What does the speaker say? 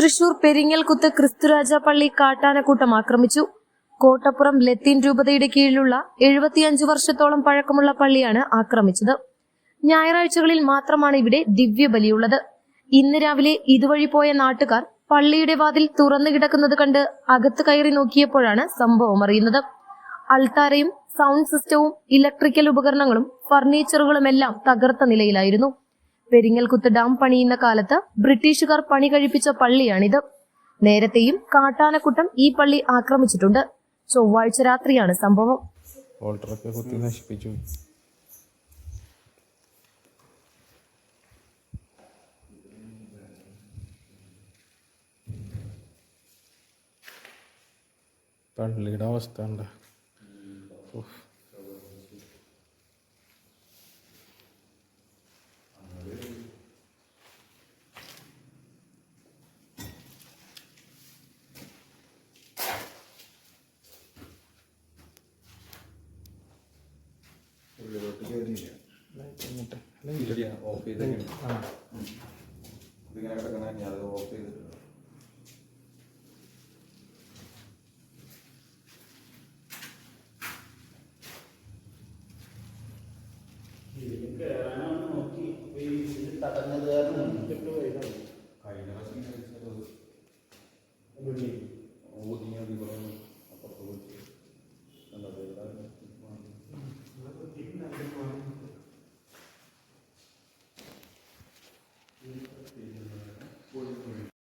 തൃശൂർ പെരിങ്ങൽകുത്ത് ക്രിസ്തുരാജ പള്ളി കാട്ടാനക്കൂട്ടം ആക്രമിച്ചു. കോട്ടപ്പുറം ലത്തീൻ രൂപതയുടെ കീഴിലുള്ള എഴുപത്തിയഞ്ചു വർഷത്തോളം പഴക്കമുള്ള പള്ളിയാണ് ആക്രമിച്ചത്. ഞായറാഴ്ചകളിൽ മാത്രമാണ് ഇവിടെ ദിവ്യബലിയുള്ളത്. ഇന്ന് രാവിലെ ഇതുവഴി പോയ നാട്ടുകാർ പള്ളിയുടെ വാതിൽ തുറന്നു കിടക്കുന്നത് കണ്ട് അകത്ത് കയറി നോക്കിയപ്പോഴാണ് സംഭവം അറിയുന്നത്. അൾത്താരയും സൗണ്ട് സിസ്റ്റവും ഇലക്ട്രിക്കൽ ഉപകരണങ്ങളും ഫർണിച്ചറുകളുമെല്ലാം തകർത്ത നിലയിലായിരുന്നു. പെരിങ്ങൽകുത്ത് ഡാം പണിയുന്ന കാലത്ത് ബ്രിട്ടീഷുകാർ പണി കഴിപ്പിച്ച പള്ളിയാണിത്. നേരത്തെയും കാട്ടാനക്കുട്ടം ഈ പള്ളി ആക്രമിച്ചിട്ടുണ്ട്. ചൊവ്വാഴ്ച രാത്രിയാണ് സംഭവം. കുത്തി നശിപ്പിച്ചു. പള്ളിയുടെ അവസ്ഥ ഉണ്ട് ഓഫ് ചെയ്തേക്കാണ് ഇതിങ്ങനെ കിടക്കണ ഞാൻ അത് ഓഫ് ചെയ്തിട്ടുണ്ട് ആ